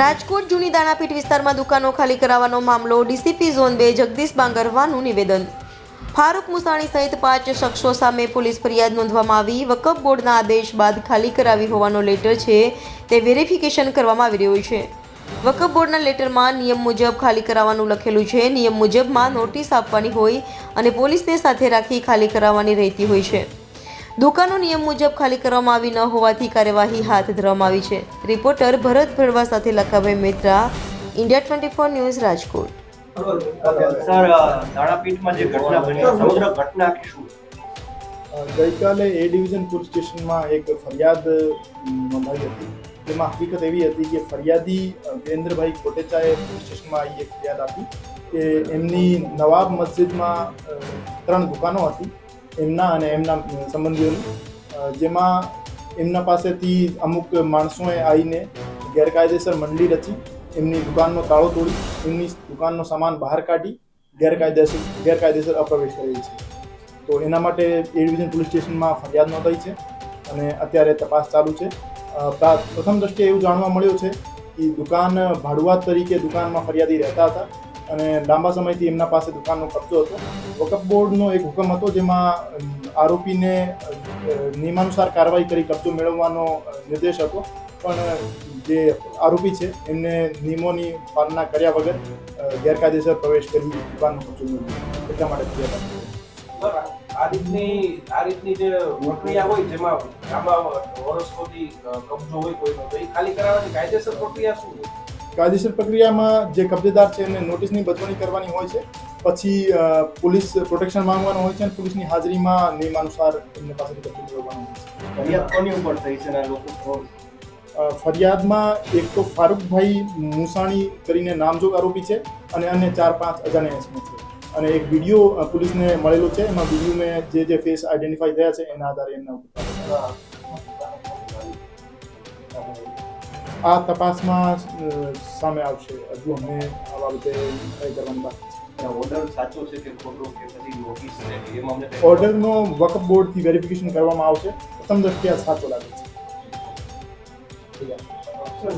રાજકોટ જૂની દાણાપીઠ વિસ્તારમાં દુકાનો ખાલી કરાવવાનો મામલો, ડીસીપી ઝોન બે જગદીશ બાંગરવાનું નિવેદન. ફારૂક મુસાણી સહિત પાંચ શખ્સો સામે પોલીસ ફરિયાદ નોંધવામાં આવી. વકફ બોર્ડના આદેશ બાદ ખાલી કરાવી હોવાનો લેટર છે તે વેરિફિકેશન કરવામાં આવી રહ્યું છે. વકફ બોર્ડના લેટરમાં નિયમ મુજબ ખાલી કરાવવાનું લખેલું છે. નિયમ મુજબમાં નોટિસ આપવાની હોય અને પોલીસને સાથે રાખી ખાલી કરાવવાની રહેતી હોય છે. દુકાનો નિયમ મુજબ ખાલી કરવામાં આવી ન હોવાથી કાર્યવાહી હાથ ધરવામાં આવી છે. રિપોર્ટર ભરત ભરવા સાથે Lakhabhai Mitra India twenty four news Rajkot. Sir દાણાપીઠમાં જે ઘટના બની સમગ્ર ઘટના આખી શું? ગઈકાલે એ ડિવિઝન પોલીસ સ્ટેશનમાં એક ફરિયાદ અ, નોંધાવી હતી. તેમાં હકીકત એવી હતી કે ફરિયાદી વિરેન્દ્રભાઈ કોટેચાએ પોલીસ સ્ટેશનમાં આવી એક ફરિયાદ આપી કે એમની નવાબ મસ્જિદમાં ત્રણ દુકાનો હતી. એમના અને એમના સંબંધીઓની જેમાં એમના પાસેથી અમુક માણસોએ આવીને ગેરકાયદેસર મંડળી રચી, એમની દુકાનનો તાળો તોડી, એમની દુકાનનો સામાન બહાર કાઢી, ગેરકાયદેસર ગેરકાયદેસર અપ્રવેશ કરેલ છે. તો એના માટે એ ડિવિઝન પોલીસ સ્ટેશનમાં ફરિયાદ નોંધાઈ છે અને અત્યારે તપાસ ચાલુ છે. પ્રથમ દ્રષ્ટિએ એવું જાણવા મળ્યું છે કે દુકાન ભાડુઆત તરીકે દુકાનમાં ફરિયાદી રહેતા હતા. અને લાંબા સમયથી એમના પાસે દુકાનનો કબજો હતો. વકફ બોર્ડનો એક હુકમ હતો જેમાં આરોપીને નિયમાનુસાર કાર્યવાહી કરી કબજો મેળવવાનો નિર્દેશ હતો. પણ જે આરોપી છે, એમને નિયમોની પાલના કર્યા વગર ગેરકાયદેસર પ્રવેશ કરી દુકાનનો કબજો મેળવ્યો. એટલા માટે ફરિયાદ આ રીતની આ રીતની જે પ્રક્રિયા હોય જેમાં આમાં વર્ષોથી કબજો હોય કોઈનો, તો ખાલી કરાવવાની કાયદેસર પ્રક્રિયા શું છે કાયદેસર પ્રક્રિયામાં જે કબજેદાર છે એમને નોટિસની બદલણી કરવાની હોય છે. પછી પોલીસ પ્રોટેક્શન માંગવાનું હોય છે અને પોલીસની હાજરીમાં નિયમાનુસાર એમને પાસેથી કબજો મેળવવાનો હોય છે. ફરિયાદ કોની ઉપર થઈ છે લોકો ફરિયાદમાં એક તો ફારૂકભાઈ મુસાણી કરીને નામજોગ આરોપી છે અને અન્ય ચાર પાંચ અજાણ્યા એસમાં છે. અને એક વીડિયો પોલીસને મળેલો છે. એમાં વિડીયોમાં જે જે ફેસ આઈડેન્ટિફાઈ થયા છે એના આધારે એમના ઉપર આ તપાસમાં સામે આવશે. હજુ અમને આ બાબતે કંઈ કરવાની બાકી છે. ઓર્ડર સાચો છે કે ખોટો કે પછી છે? એમાં અમને ઓર્ડરનો વકફ બોર્ડથી વેરિફિકેશન કરવામાં આવશે. પ્રથમ દ્રષ્ટિએ આ સાચો લાગે છે.